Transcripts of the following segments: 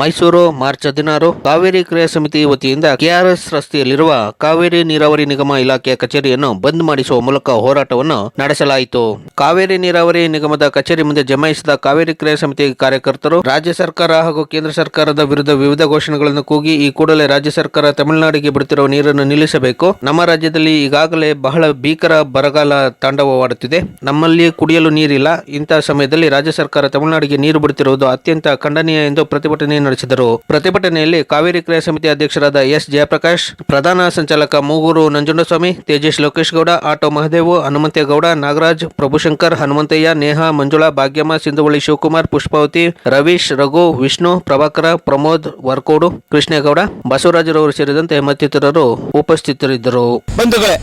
Mysuru, March ಹದಿನಾರು, ಕಾವೇರಿ ಕ್ರಿಯಾ ಸಮಿತಿ ವತಿಯಿಂದ ಕೆಆರ್ಎಸ್ ರಸ್ತೆಯಲ್ಲಿರುವ ಕಾವೇರಿ ನೀರಾವರಿ ನಿಗಮ ಇಲಾಖೆಯ ಕಚೇರಿಯನ್ನು ಬಂದ್ ಮಾಡಿಸುವ ಮೂಲಕ ಹೋರಾಟವನ್ನು ನಡೆಸಲಾಯಿತು. ಕಾವೇರಿ ನೀರಾವರಿ ನಿಗಮದ ಕಚೇರಿ ಮುಂದೆ ಜಮಾಯಿಸಿದ ಕಾವೇರಿ ಕ್ರಿಯಾ ಸಮಿತಿ ಕಾರ್ಯಕರ್ತರು ರಾಜ್ಯ ಸರ್ಕಾರ ಹಾಗೂ ಕೇಂದ್ರ ಸರ್ಕಾರದ ವಿರುದ್ಧ ವಿವಿಧ ಘೋಷಣೆಗಳನ್ನು ಕೂಗಿ ಈ ಕೂಡಲೇ ರಾಜ್ಯ ಸರ್ಕಾರ ತಮಿಳುನಾಡಿಗೆ ಬಿಡುತ್ತಿರುವ ನೀರನ್ನು ನಿಲ್ಲಿಸಬೇಕು. ನಮ್ಮ ರಾಜ್ಯದಲ್ಲಿ ಈಗಾಗಲೇ ಬಹಳ ಭೀಕರ ಬರಗಾಲ ತಾಂಡವವಾಡುತ್ತಿದೆ. ನಮ್ಮಲ್ಲಿ ಕುಡಿಯಲು ನೀರಿಲ್ಲ. ಇಂತಹ ಸಮಯದಲ್ಲಿ ರಾಜ್ಯ ಸರ್ಕಾರ ತಮಿಳುನಾಡಿಗೆ ನೀರು ಬಿಡುತ್ತಿರುವುದು ಅತ್ಯಂತ ಖಂಡನೀಯ ಎಂದು ಪ್ರತಿಭಟನೆ ನಡೆಸಿದರು. ಪ್ರತಿಭಟನೆಯಲ್ಲಿ ಕಾವೇರಿ ಕ್ರಿಯಾ ಸಮಿತಿ ಅಧ್ಯಕ್ಷರಾದ ಎಸ್. ಜಯಪ್ರಕಾಶ್, ಪ್ರಧಾನ ಸಂಚಾಲಕ ಮೂಗೂರು ನಂಜುಂಡಸ್ವಾಮಿ ತೇಜಸ್ ಲೋಕೇಶ್ ಗೌಡ ಆಟೋ ಮಹದೇವು, ಹನುಮಂತೇಗೌಡ, ನಾಗರಾಜ್, ಪ್ರಭುಶಂಕರ್, ಹನುಮಂತಯ್ಯ, ನೇಹಾ, ಮಂಜುಳಾ, ಭಾಗ್ಯಮ್ಮ ಸಿಂಧುವಳಿ ಶಿವಕುಮಾರ್, ಪುಷ್ಪಾವತಿ, ರವೀಶ್, ರಘು, ವಿಷ್ಣು, ಪ್ರಭಾಕರ, ಪ್ರಮೋದ್, ವರ್ಕೋಡು, ಕೃಷ್ಣೇಗೌಡ ಬಸವರಾಜರವರು ಸೇರಿದಂತೆ ಮತ್ತಿತರರು ಉಪಸ್ಥಿತರಿದ್ದರು. ಬಂಧುಗಳೇ,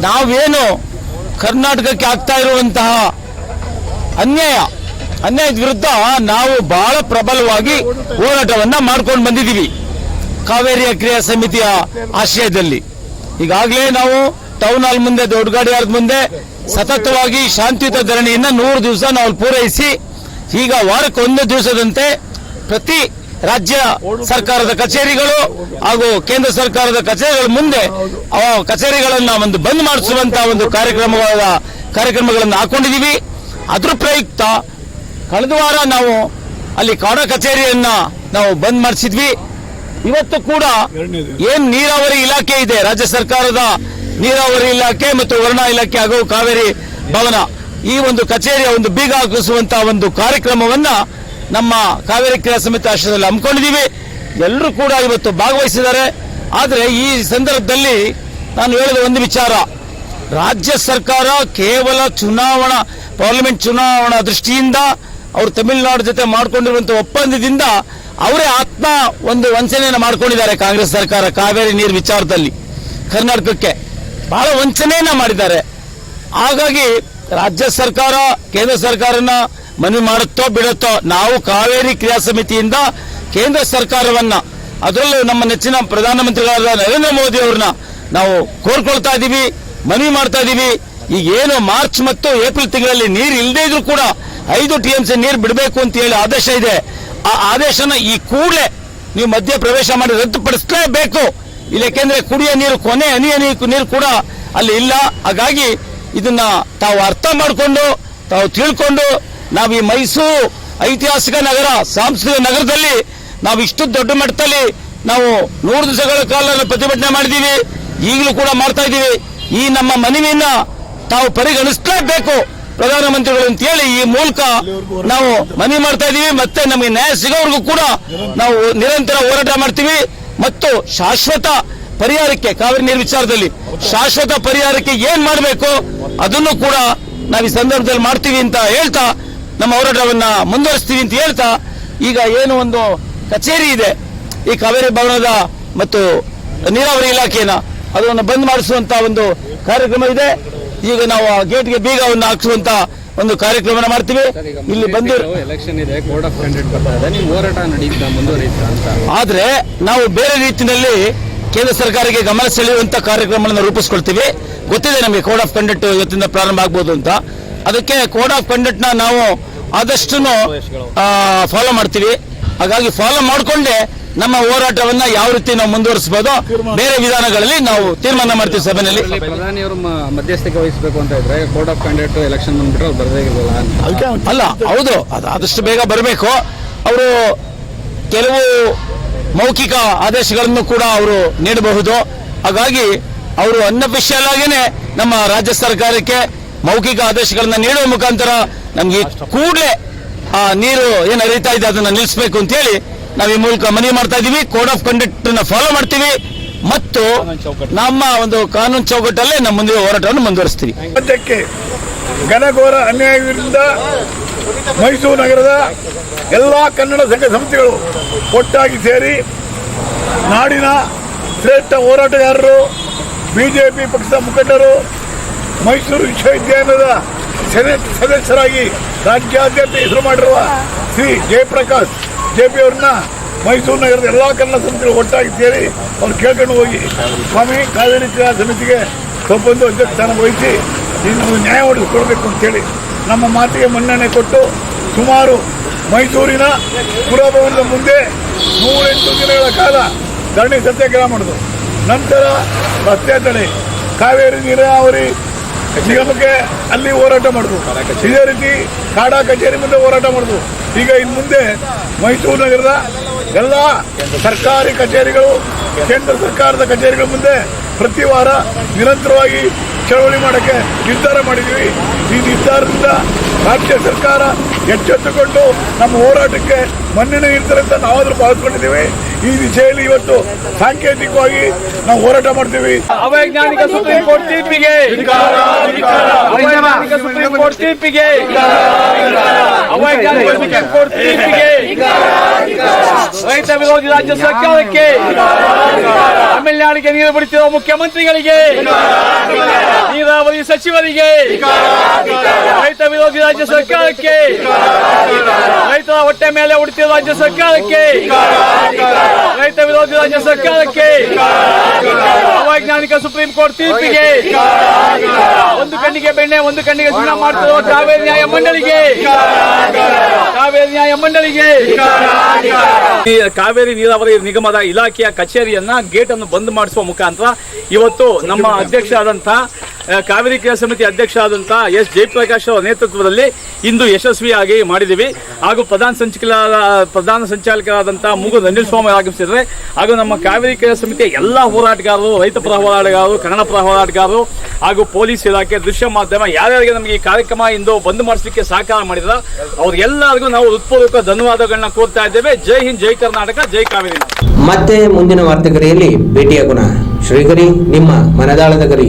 ನಾವೇನು ಕರ್ನಾಟಕಕ್ಕೆ ಆಗ್ತಾ ಇರುವಂತಹ ಅನ್ಯಾಯ ಅನ್ಯಾಯದ ವಿರುದ್ಧ ನಾವು ಬಹಳ ಪ್ರಬಲವಾಗಿ ಹೋರಾಟವನ್ನ ಮಾಡ್ಕೊಂಡು ಬಂದಿದ್ದೀವಿ. ಕಾವೇರಿಯ ಕ್ರಿಯಾ ಸಮಿತಿಯ ಆಶ್ರಯದಲ್ಲಿ. ಈಗಾಗಲೇ ನಾವು ಟೌನ್ ಹಾಲ್ ಮುಂದೆ ದೊಡ್ಡ ಗಾಡಿಯಾರ್ದ ಮುಂದೆ ಸತತವಾಗಿ ಶಾಂತಿಯುತ ಧರಣಿಯನ್ನ ನೂರು ದಿವಸ ನಾವು ಪೂರೈಸಿ, ಈಗ ವಾರಕ್ಕೆ ಒಂದು ದಿವಸದಂತೆ ಪ್ರತಿ ರಾಜ್ಯ ಸರ್ಕಾರದ ಕಚೇರಿಗಳು ಹಾಗೂ ಕೇಂದ್ರ ಸರ್ಕಾರದ ಕಚೇರಿಗಳ ಮುಂದೆ ಆ ಕಚೇರಿಗಳನ್ನ ಒಂದು ಬಂದ್ ಮಾಡಿಸುವಂತಹ ಒಂದು ಕಾರ್ಯಕ್ರಮಗಳ ಕಾರ್ಯಕ್ರಮಗಳನ್ನು ಹಾಕೊಂಡಿದ್ದೀವಿ. ಅದ್ರ ಪ್ರಯುಕ್ತ ಕಳೆದ ವಾರ ನಾವು ಅಲ್ಲಿ ಕಾಡ ಕಚೇರಿಯನ್ನ ನಾವು ಬಂದ್ ಮಾಡಿಸಿದ್ವಿ. ಇವತ್ತು ಕೂಡ ಏನ್ ನೀರಾವರಿ ಇಲಾಖೆ ಇದೆ? ರಾಜ್ಯ ಸರ್ಕಾರದ ನೀರಾವರಿ ಇಲಾಖೆ ಮತ್ತು ವರ್ಣಾ ಇಲಾಖೆ ಹಾಗೂ ಕಾವೇರಿ ಭವನ. ಈ ಒಂದು ಕಚೇರಿಯ ಒಂದು ಬೀಗ ಹಾಕಿಸುವಂತಹ ಒಂದು ಕಾರ್ಯಕ್ರಮವನ್ನ ನಮ್ಮ ಕಾವೇರಿ ಕ್ರಿಯಾ ಸಮಿತಿ ಆಶ್ರಯದಲ್ಲಿ ಹಮ್ಮಿಕೊಂಡಿದ್ದೀವಿ. ಎಲ್ಲರೂ ಕೂಡ ಇವತ್ತು ಭಾಗವಹಿಸಿದ್ದಾರೆ. ಆದರೆ ಈ ಸಂದರ್ಭದಲ್ಲಿ ನಾನು ಹೇಳಿದ ಒಂದು ವಿಚಾರ. ರಾಜ್ಯ ಸರ್ಕಾರ ಕೇವಲ ಚುನಾವಣಾ ಪಾರ್ಲಿಮೆಂಟ್ ಚುನಾವಣಾ ದೃಷ್ಟಿಯಿಂದ ಅವರು ತಮಿಳುನಾಡು ಜೊತೆ ಮಾಡಿಕೊಂಡಿರುವಂತಹ ಒಪ್ಪಂದದಿಂದ ಅವರೇ ಆತ್ಮ ಒಂದು ವಂಚನೆಯನ್ನು ಮಾಡ್ಕೊಂಡಿದ್ದಾರೆ ಕಾಂಗ್ರೆಸ್ ಸರ್ಕಾರ, ಕಾವೇರಿ ನೀರು ವಿಚಾರದಲ್ಲಿ ಕರ್ನಾಟಕಕ್ಕೆ. ಬಹಳ ವಂಚನೆಯನ್ನ ಮಾಡಿದ್ದಾರೆ. ಹಾಗಾಗಿ ರಾಜ್ಯ ಸರ್ಕಾರ, ಕೇಂದ್ರ ಸರ್ಕಾರನ ಮನವಿ ಮಾಡುತ್ತೋ ಬಿಡುತ್ತೋ ನಾವು ಕಾವೇರಿ ಕ್ರಿಯಾ ಸಮಿತಿಯಿಂದ ಕೇಂದ್ರ ಸರ್ಕಾರವನ್ನ, ಅದರಲ್ಲೂ ನಮ್ಮ ನೆಚ್ಚಿನ ಪ್ರಧಾನಮಂತ್ರಿಗಳಾದ ನರೇಂದ್ರ ಮೋದಿ ಅವ್ರನ್ನ ನಾವು ಕೋರ್ಕೊಳ್ತಾ ಇದ್ದೀವಿ ಮನವಿ ಮಾಡ್ತಾ ಇದ್ದೀವಿ ಈಗ ಏನು ಮಾರ್ಚ್ ಮತ್ತು ಏಪ್ರಿಲ್ ತಿಂಗಳಲ್ಲಿ ನೀರು ಇಲ್ಲದೇ ಇದ್ರೂ ಕೂಡ ಐದು ಟಿ ಎಂ ಸಿ ನೀರು ಬಿಡಬೇಕು ಅಂತ ಹೇಳಿ ಆದೇಶ ಇದೆ. ಆ ಆದೇಶನ ಈ ಕೂಡಲೇ ನೀವು ಮಧ್ಯ ಪ್ರವೇಶ ಮಾಡಿ ರದ್ದುಪಡಿಸಲೇಬೇಕು. ಇಲ್ಲ ಯಾಕೆಂದ್ರೆ ಕುಡಿಯ ನೀರು, ಕೊನೆ ಹನಿಯ ನೀರು ಕೂಡ ಅಲ್ಲಿ ಇಲ್ಲ. ಹಾಗಾಗಿ ಇದನ್ನ ತಾವು ಅರ್ಥ ಮಾಡಿಕೊಂಡು, ತಾವು ತಿಳ್ಕೊಂಡು, ನಾವು ಈ ಮೈಸೂರು ಐತಿಹಾಸಿಕ ನಗರ, ಸಾಂಸ್ಕೃತಿಕ ನಗರದಲ್ಲಿ ನಾವು ಇಷ್ಟು ದೊಡ್ಡ ಮಟ್ಟದಲ್ಲಿ ನಾವು ನೂರು ದಿವಸಗಳ ಕಾಲ ಪ್ರತಿಭಟನೆ ಮಾಡಿದ್ದೀವಿ ಈಗಲೂ ಕೂಡ ಮಾಡ್ತಾ ಇದ್ದೀವಿ. ಈ ನಮ್ಮ ಮನವಿಯನ್ನ ತಾವು ಪರಿಗಣಿಸಲೇಬೇಕು. ಪ್ರಧಾನಮಂತ್ರಿಗಳು ಅಂತೇಳಿ ಈ ಮೂಲಕ ನಾವು ಮನವಿ ಮಾಡ್ತಾ ಇದೀವಿ. ಮತ್ತೆ ನಮಗೆ ನ್ಯಾಯ ಸಿಗೋವರೆಗೂ ಕೂಡ ನಾವು ನಿರಂತರ ಹೋರಾಟ ಮಾಡ್ತೀವಿ. ಮತ್ತು ಶಾಶ್ವತ ಪರಿಹಾರಕ್ಕೆ, ಕಾವೇರಿ ನೀರು ವಿಚಾರದಲ್ಲಿ ಶಾಶ್ವತ ಪರಿಹಾರಕ್ಕೆ ಏನ್ ಮಾಡಬೇಕು, ಅದನ್ನು ಕೂಡ ನಾವು ಈ ಸಂದರ್ಭದಲ್ಲಿ ಮಾಡ್ತೀವಿ ಅಂತ ಹೇಳ್ತಾ ನಮ್ಮ ಹೋರಾಟವನ್ನ ಮುಂದುವರಿಸ್ತೀವಿ ಅಂತ ಹೇಳ್ತಾ ಈಗ ಏನು ಒಂದು ಕಚೇರಿ ಇದೆ. ಈ ಕಾವೇರಿ ಭವನದ ಮತ್ತು ನೀರಾವರಿ ಇಲಾಖೆಯನ್ನ ಅದನ್ನು ಬಂದ್ ಮಾಡಿಸುವಂತ ಒಂದು ಕಾರ್ಯಕ್ರಮ ಇದೆ. ಈಗ ನಾವು ಆ ಗೇಟ್ಗೆ ಬೀಗವನ್ನು ಹಾಕಿಸುವಂತ ಒಂದು ಕಾರ್ಯಕ್ರಮ ಮಾಡ್ತೀವಿ. ಇಲ್ಲಿ ಬಂದು ಎಲೆಕ್ಷನ್ ಇದೆ ಕೋಡ್ ಆಫ್ ಕಂಡಕ್ಟ್ ಬರ್ತಾ ಇದೆ. ನೀವು ಹೋರಾಟ ನಡೀತಾ ಮುಂದುವರಿಯುತ್ತಾ ಅಂತ. ಆದ್ರೆ ನಾವು ಬೇರೆ ರೀತಿಯಲ್ಲಿ ಕೇಂದ್ರ ಸರ್ಕಾರಕ್ಕೆ ಗಮನ ಸೆಳೆಯುವಂತ ಕಾರ್ಯಕ್ರಮಗಳನ್ನು ರೂಪಿಸ್ಕೊಳ್ತೀವಿ. ಗೊತ್ತಿದೆ ನಮಗೆ ಕೋಡ್ ಆಫ್ ಕಂಡಕ್ಟ್ ಇವತ್ತಿಂದ ಪ್ರಾರಂಭ ಆಗ್ಬೋದು ಅಂತ. ಅದಕ್ಕೆ ಕೋಡ್ ಆಫ್ ಕಂಡಕ್ಟ್ ನಾವು ಆದಷ್ಟು ಫಾಲೋ ಮಾಡ್ತೀವಿ. ಹಾಗಾಗಿ ಫಾಲೋ ಮಾಡಿಕೊಂಡೆ ನಮ್ಮ ಹೋರಾಟವನ್ನ ಯಾವ ರೀತಿ ನಾವು ಮುಂದುವರಿಸಬಹುದು ಬೇರೆ ವಿಧಾನಗಳಲ್ಲಿ ನಾವು ತೀರ್ಮಾನ ಮಾಡ್ತೀವಿ ಸಭೆಯಲ್ಲಿ. ಪ್ರಧಾನಿಯವರು ಮಧ್ಯಸ್ಥಿಕೆ ವಹಿಸಬೇಕು ಅಂತ ಇದ್ರೆ ಕೋರ್ಟ್ ಆಫ್ ಕಂಡಕ್ಟ್ ಎಲೆಕ್ಷನ್ ಬಂದ್ಬಿಟ್ರೆ ಅವ್ರು ಬರದೇ ಅಲ್ಲ ಹೌದು ಅದು ಆದಷ್ಟು ಬೇಗ ಬರಬೇಕು. ಅವರು ಕೆಲವು ಮೌಖಿಕ ಆದೇಶಗಳನ್ನು ಕೂಡ ಅವರು ನೀಡಬಹುದು. ಹಾಗಾಗಿ ಅವರು ಅನ್ಅಫಿಷಿಯಲ್ ಆಗಿನೇ ನಮ್ಮ ರಾಜ್ಯ ಸರ್ಕಾರಕ್ಕೆ ಮೌಖಿಕ ಆದೇಶಗಳನ್ನ ನೀಡುವ ಮುಖಾಂತರ ನಮ್ಗೆ ಕೂಡಲೇ ಆ ನೀರು ಏನು ಹರಿತಾ ಇದೆ ಅದನ್ನ ನಿಲ್ಲಿಸಬೇಕು ಅಂತ ಹೇಳಿ ನಾವು ಈ ಮೂಲಕ ಮನವಿ ಮಾಡ್ತಾ ಇದೀವಿ. ಕೋಡ್ ಆಫ್ ಕಂಡಕ್ಟ್ನ ಫಾಲೋ ಮಾಡ್ತೀವಿ. ಮತ್ತು ನಮ್ಮ ಒಂದು ಕಾನೂನು ಚೌಕಟ್ಟಲ್ಲೇ ನಮ್ಮ ಮುಂದಿನ ಹೋರಾಟವನ್ನು ಮುಂದುವರಿಸ್ತೀವಿ. ಸದ್ಯಕ್ಕೆ ಘನಘೋರ ಅನ್ಯಾಯದಿಂದ ಮೈಸೂರು ನಗರದ ಎಲ್ಲ ಕನ್ನಡ ಸಂಘ ಸಂಸ್ಥೆಗಳು ಒಟ್ಟಾಗಿ ಸೇರಿ ನಾಡಿನ ಶ್ರೇಷ್ಠ ಹೋರಾಟಗಾರರು ಬಿಜೆಪಿ ಪಕ್ಷದ ಮುಖಂಡರು ಮೈಸೂರು ವಿಶ್ವವಿದ್ಯಾಲಯದ ಸೆನೆಟ್ ಸದಸ್ಯರಾಗಿ ರಾಜ್ಯಾದ್ಯಂತ ಹೆಸರು ಮಾಡಿರುವ ಶ್ರೀ ಜಯಪ್ರಕಾಶ್ ಜೆ ಪಿ ಅವ್ರನ್ನ ಮೈಸೂರು ನಗರದ ಎಲ್ಲ ಕನ್ನಡ ಸಮಿತಿಗಳು ಒಟ್ಟಾಗಿ ಸೇರಿ ಅವ್ರು ಕೇಳ್ಕೊಂಡು ಹೋಗಿ, ಸ್ವಾಮಿ, ಕಾವೇರಿ ಸಮಿತಿಗೆ ಸ್ವಲ್ಪೊಂದು ಅಧ್ಯಕ್ಷ ಸ್ಥಾನ ವಹಿಸಿ ಇನ್ನು ನ್ಯಾಯ ಒದಗಿಸ್ಕೊಡ್ಬೇಕು ಅಂತೇಳಿ ನಮ್ಮ ಮಾತಿಗೆ ಮನ್ನಣೆ ಕೊಟ್ಟು ಸುಮಾರು ಮೈಸೂರಿನ ಪುರಭವನದ ಮುಂದೆ ನೂರೆಂಟು ದಿನಗಳ ಕಾಲ ಧರಣಿ ಸತ್ಯಾಗ್ರಹ ಮಾಡಿದ್ರು ನಂತರ ರಸ್ತೆ ತಡೆ, ಕಾವೇರಿ ನೀರಾವರಿ ನಿಗಮಕ್ಕೆ ಅಲ್ಲಿ ಹೋರಾಟ ಮಾಡಿದ್ರು ಇದೇ ರೀತಿ ಕಾಡಾ ಕಚೇರಿ ಮುಂದೆ ಹೋರಾಟ ಮಾಡಿದ್ರು ಈಗ ಇನ್ನು ಮುಂದೆ ಮೈಸೂರು ನಗರದ ಎಲ್ಲ ಸರ್ಕಾರಿ ಕಚೇರಿಗಳು ಕೇಂದ್ರ ಸರ್ಕಾರದ ಕಚೇರಿಗಳ ಮುಂದೆ ಪ್ರತಿ ವಾರ ನಿರಂತರವಾಗಿ ಚಳವಳಿ ಮಾಡೋಕ್ಕೆ ನಿರ್ಧಾರ ಮಾಡಿದ್ದೀವಿ. ಈ ನಿರ್ಧಾರದಿಂದ ರಾಜ್ಯ ಸರ್ಕಾರ ಎಚ್ಚೆತ್ತುಕೊಂಡು ನಮ್ಮ ಹೋರಾಟಕ್ಕೆ ಮನ್ನಣೆ ಇರ್ತಾರೆ ಅಂತ ನಾವಾದ್ರೂ ಭಾವಿಸ್ಕೊಂಡಿದ್ದೀವಿ ಈ ದಿಶೆಯಲ್ಲಿ ಇವತ್ತು ಸಾಂಕೇತಿಕವಾಗಿ ನಾವು ಹೋರಾಟ ಮಾಡ್ತೀವಿ. ಅವೈಜ್ಞಾನಿಕ ಸುಪ್ರೀಂ ಕೋರ್ಟ್ ತೀರ್ಪಿಗೆ. ಅವೈಜ್ಞಾನಿಕ ಸುಪ್ರೀಂ ಕೋರ್ಟ್ ತೀರ್ಪಿಗೆ. ಅವೈಜ್ಞಾನಿಕ ಸುಪ್ರೀಂ ಕೋರ್ಟ್ ತೀರ್ಪಿಗೆ. ರೈತ ವಿರೋಧಿ ರಾಜ್ಯ ಸರ್ಕಾರಕ್ಕೆ. ತಮಿಳುನಾಡಿಗೆ ನೀರು ಬಿಡುತ್ತಿರುವ ಮುಖ್ಯಮಂತ್ರಿಗಳಿಗೆ. ನೀರಾವರಿ ಸಚಿವರಿಗೆ. ರೈತ ವಿರೋಧಿ ರಾಜ್ಯ ಸರ್ಕಾರಕ್ಕೆ. ರೈತರ ಹೊಟ್ಟೆ ಮೇಲೆ ಉಡುತ್ತಿರುವ ರಾಜ್ಯ ಸರ್ಕಾರಕ್ಕೆ. ರೈತ ವಿರೋಧಿ ರಾಜ್ಯ ಸರ್ಕಾರಕ್ಕೆ. ಅವೈಜ್ಞಾನಿಕ ಸುಪ್ರೀಂ ಕೋರ್ಟ್ ತೀರ್ಪಿಗೆ. ಒಂದು ಕಣ್ಣಿಗೆ ಬೆಣ್ಣೆ, ಒಂದು ಕಣ್ಣಿಗೆ ಸುಣ್ಣ ಮಾಡ್ತಿರುವ ಕಾವೇರಿ ನ್ಯಾಯ ಮಂಡಳಿಗೆ. ಕಾವೇರಿ ನ್ಯಾಯ ಮಂಡಳಿಗೆ. ಕಾವೇರಿ ನೀರಾವರಿ ನಿಗಮದ ಇಲಾಖೆಯ ಕಚೇರಿಯನ್ನ ಗೇಟ್ ಅನ್ನು ಬಂದ್ ಮಾಡಿಸುವ ಮುಖಾಂತರ ಇವತ್ತು ನಮ್ಮ ಅಧ್ಯಕ್ಷರಾದಂತಹ ಕಾವೇರಿ ಕ್ರಿಯಾ ಸಮಿತಿ ಆದಂಥ ಎಸ್ ಜಯಪ್ರಕಾಶ್ ಅವರ ನೇತೃತ್ವದಲ್ಲಿ ಇಂದು ಯಶಸ್ವಿಯಾಗಿ ಮಾಡಿದ್ದೀವಿ. ಹಾಗೂ ಪ್ರಧಾನ ಸಂಚಿಕಲ ಪ್ರಧಾನ ಸಂಚಾಲಕರಾದಂತಹ ಮೂಗು ಅನಿಲ್ ಸ್ವಾಮಿ ಆಗಮಿಸಿದ್ರೆ ಹಾಗೂ ನಮ್ಮ ಕಾವೇರಿ ಕ್ರಿಯಾ ಸಮಿತಿಯ ಎಲ್ಲ ಹೋರಾಟಗಾರರು, ರೈತ ಪರ ಹೋರಾಟಗಾರರು, ಕನ್ನಡ ಪರ ಹೋರಾಟಗಾರರು ಹಾಗೂ ಪೊಲೀಸ್ ಇಲಾಖೆ ದೃಶ್ಯ ಮಾಧ್ಯಮ ಯಾರ್ಯಾರಿಗೆ ನಮಗೆ ಈ ಕಾರ್ಯಕ್ರಮ ಇಂದು ಬಂದ್ ಮಾಡಿಸಲಿಕ್ಕೆ ಸಹಕಾರ ಮಾಡಿದ್ರ, ಅವ್ರಿಗೆಲ್ಲರಿಗೂ ನಾವು ಉತ್ಪೂರ್ವಕ ಧನ್ಯವಾದಗಳನ್ನ ಕೋರ್ತಾ ಇದ್ದೇವೆ. ಜೈ ಹಿಂದ್, ಜೈ ಕರ್ನಾಟಕ, ಜೈ ಕಾವೇರಿ ಮತ್ತೆ ಮುಂದಿನ ವಾರ್ತೆಗರಿಯಲ್ಲಿ ಭೇಟಿಯಾಗೋಣ. ಶ್ರೀಗರಿ ನಿಮ್ಮ ಮನದಾಳದ ಗರಿ.